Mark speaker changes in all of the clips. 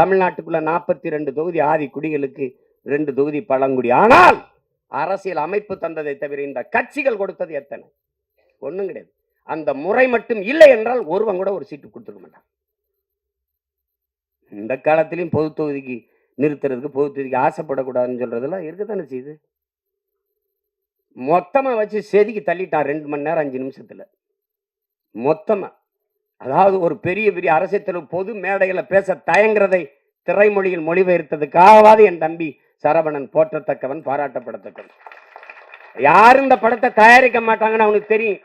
Speaker 1: தமிழ்நாட்டுக்குள்ள நாற்பத்தி ரெண்டு தொகுதி ஆதி குடிகளுக்கு ரெண்டு தொகுதி பழங்குடி ஆனால் அரசியல் அமைப்பு தந்ததை தவிர இந்த கட்சிகள் கொடுத்தது எத்தனை ஒன்றும் கிடையாது அந்த முறை மட்டும் இல்லை என்றால் ஒருவன் கூட ஒரு சீட்டு கொடுத்துருக்க மாட்டான் இந்த காலத்திலையும் பொது தொகுதிக்கு நிறுத்துறதுக்கு பொது தொகுதிக்கு ஆசைப்படக்கூடாதுன்னு சொல்றதெல்லாம் இருக்குதானே செய்யுது மொத்தமாக வச்சு செதுக்கி தள்ளிட்டான் ரெண்டு மணி நேரம் அஞ்சு நிமிஷத்தில் மொத்தமாக அதாவது ஒரு பெரிய பெரிய அரசியல் பொது மேடையில் பேச தயங்குறதை திரைமொழியில் மொழிபெயர்த்ததுக்காகவாது என் தம்பி சரவணன் போற்றத்தக்கவன் பாராட்டப்படத்தக்கவன் யாரும் இந்த படத்தை தயாரிக்க மாட்டாங்கன்னு அவனுக்கு தெரியும்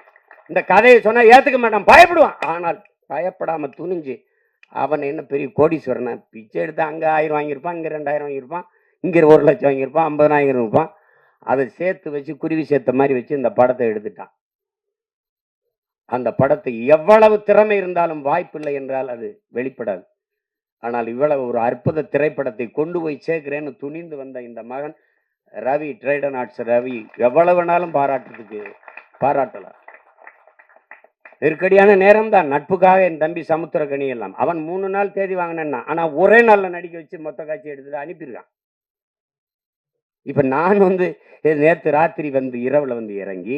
Speaker 1: இந்த கதையை சொன்னால் ஏற்றுக்க மாட்டான் பயப்படுவான் ஆனால் பயப்படாமல் துணிஞ்சு அவன் என்ன பெரிய கோடீஸ்வரனை பிச்சை எடுத்து அங்கே ஆயிரம் வாங்கியிருப்பான் இங்கே ரெண்டாயிரம் வாங்கியிருப்பான் இங்கே ஒரு லட்சம் வாங்கியிருப்பான் ஐம்பதாயிரம் இருப்பான் அதை சேர்த்து வச்சு குருவி சேர்த்த மாதிரி வச்சு இந்த படத்தை எடுத்துட்டான் அந்த படத்தை எவ்வளவு திறமை இருந்தாலும் வாய்ப்பில்லை என்றால் அது வெளிப்படாது ஆனால் இவ்வளவு ஒரு அற்புத திரைப்படத்தை கொண்டு போய் சேர்க்கிறேன்னு துணிந்து வந்த இந்த மகன் ரவி ட்ரைடன் ஆர்ட்ஸ் ரவி எவ்வளவு பாராட்டுறதுக்கு பாராட்டலாம் நெருக்கடியான நேரம் தான் நட்புக்காக என் தம்பி சமுத்திரக்கணி எல்லாம் அவன் மூணு நாள் தேதி வாங்கினேன்னா ஆனால் ஒரே நாளில் நடிக்க வச்சு மொத்த காட்சி எடுத்துட்டு அனுப்பியிருக்கான் இப்போ நான் வந்து நேற்று ராத்திரி வந்து இரவில் வந்து இறங்கி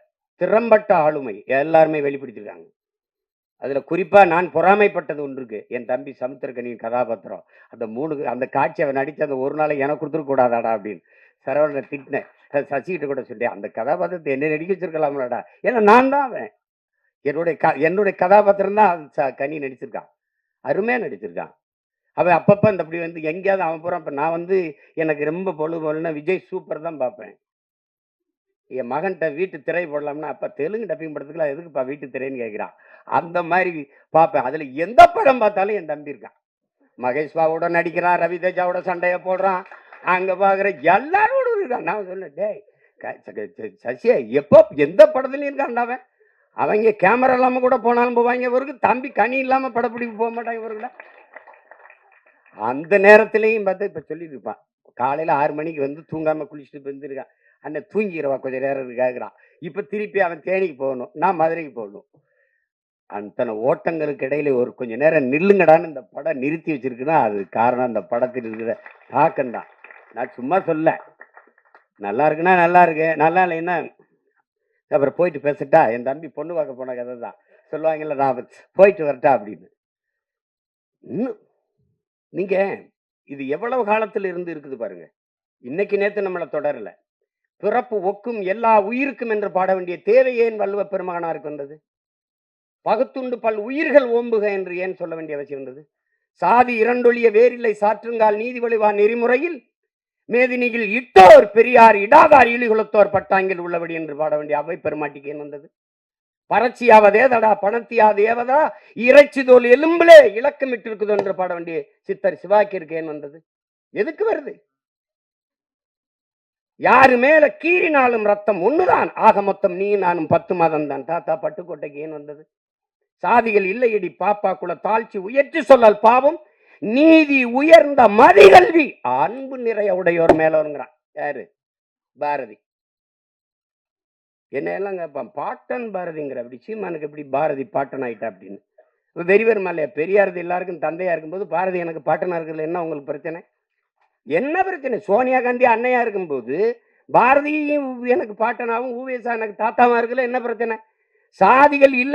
Speaker 1: திறம்பட்ட ஆளுமை எல்லாருமே வெளிப்படுத்திருக்காங்க அதில் குறிப்பாக நான் பொறாமைப்பட்டது ஒன்று இருக்குது என் தம்பி சமுத்திரக்கனியின் கதாபாத்திரம் அந்த மூணு அந்த காட்சி அவன் நடித்து அந்த ஒரு நாளை எனக்கு கொடுத்துருக்கூடாதாடா அப்படின்னு சரவணனை திட்டினேன் சசிகிட்ட கூட சொல்லிட்டேன் அந்த கதாபாத்திரத்தை என்ன நடிக்க வச்சிருக்கலாம்லடா ஏன்னா நான் தான் அவன் என்னுடைய க என்னுடைய கதாபாத்திரம் தான் ச கனி நடிச்சிருக்கான் அருமையாக நடிச்சிருக்கான் அவன் அப்பப்போ இந்த அப்படி வந்து எங்கேயாவது அவன் போகிறான் இப்போ நான் வந்து எனக்கு ரொம்ப பொழுது பொழுதுனா விஜய் சூப்பர் தான் பார்ப்பேன் என் மகன்கிட்ட வீட்டு திரை போடலாம்னா அப்போ தெலுங்கு டப்பிங் படத்துக்குலாம் எதுக்குப்பா வீட்டு திரைன்னு கேட்குறான் அந்த மாதிரி பார்ப்பேன் அதில் எந்த படம் பார்த்தாலும் என் தம்பி இருக்கான் மகேஷ் பாவோட நடிக்கிறான் ரவி தேஜாவோட சண்டையை போடுறான் அங்கே பார்க்குற எல்லாரோட இருக்கான் நான் சொல்ல டேய் சசியா எப்போ எந்த படத்துலையும் இருக்கான்டாவே அவன் அவங்க கேமரா இல்லாமல் கூட போனாலும் போவாங்க இவருக்கு தம்பி கனி இல்லாமல் படப்பிடிப்பு போக மாட்டாங்க இவருக்கு அந்த நேரத்துலையும் பார்த்து இப்போ சொல்லிட்டு இருப்பான் காலையில் ஆறு மணிக்கு வந்து தூங்காமல் குளிச்சுட்டு வந்துருக்கான் அண்ணன் தூங்கிக்கிறவா கொஞ்சம் நேரம் கேட்குறான் இப்போ திருப்பி அவன் தேனிக்கு போகணும் நான் மதுரைக்கு போகணும் அத்தனை ஓட்டங்களுக்கு இடையில ஒரு கொஞ்சம் நேரம் நில்லுங்கடான்னு இந்த படம் நிறுத்தி வச்சிருக்குன்னா அது காரணம் அந்த படத்தில் இருக்கிற தான் நான் சும்மா சொல்ல நல்லா இருக்குன்னா நல்லா இருக்கு நல்லா இல்லைன்னா அப்புறம் போயிட்டு பேசட்டா என் தம்பி பொண்ணு பார்க்க போன கதை தான் சொல்லுவாங்கல்ல நான் போயிட்டு வரட்டா அப்படின்னு இன்னும் நீங்கள் இது எவ்வளவு காலத்தில் இருந்து இருக்குது பாருங்க இன்னைக்கு நேற்று நம்மளை தொடரலை பிறப்பு ஒக்கும் எல்லா உயிருக்கும் என்று பாட வேண்டிய தேவை ஏன் வள்ளுவ பெருமகனாருக்கு வந்தது பகுத்துண்டு பல் உயிர்கள் ஓம்புக என்று ஏன் சொல்ல வேண்டிய அவசியம் இருந்தது சாதி இரண்டொழிய வேரில்லை சாற்றுங்கால் நீதி வழிவா நெறிமுறையில் மேதினியில் இட்டோர் பெரியார் இடாதார் இழிகுலத்தோர் பட்டாங்கில் உள்ளபடி என்று பாட வேண்டிய அவை பெருமாட்டிக்கு ஏன் வந்தது பறச்சியாவ தேதடா பணத்தியாவ தேவதா இறைச்சி தோல் எலும்பிலே இலக்கமிட்டு இட்டிருக்குதோ என்று பாட வேண்டிய சித்தர் சிவாக்கிற்கு ஏன் வந்தது எதுக்கு வருது யாரு மேல கீறினாலும் ரத்தம் ஒண்ணுதான் ஆக மொத்தம் நீ நானும் பத்து மதம் தான் தாத்தா பட்டுக்கோட்டைக்கு ஏன் வந்தது சாதிகள் இல்லையடி பாப்பா குல தாழ்ச்சி உயர்த்தி சொல்லால் பாவம் நீதி உயர்ந்த மதி கல்வி அன்பு நிறைய உடையோர் மேல வருங்கிறான் யாரு பாரதி என்ன எல்லாம் கேட்பான் பாட்டன் பாரதிங்கிற அப்படி சீமானுக்கு எப்படி பாரதி பாட்டன் ஆயிட்டா அப்படின்னு வெறிவர் மலையா பெரியாரது எல்லாருக்கும் தந்தையா இருக்கும்போது பாரதி எனக்கு பாட்டனா இருக்கிறதுல என்ன உங்களுக்கு பிரச்சனை என்ன பிரச்சனை சோனியா காந்தி அன்னையா இருக்கும்போது பாரதியும் எனக்கு பாட்டனாவும் ஊவேசா எனக்கு தாத்தாவும் இருக்குல்ல என்ன பிரச்சனை சாதிகள் இல்லை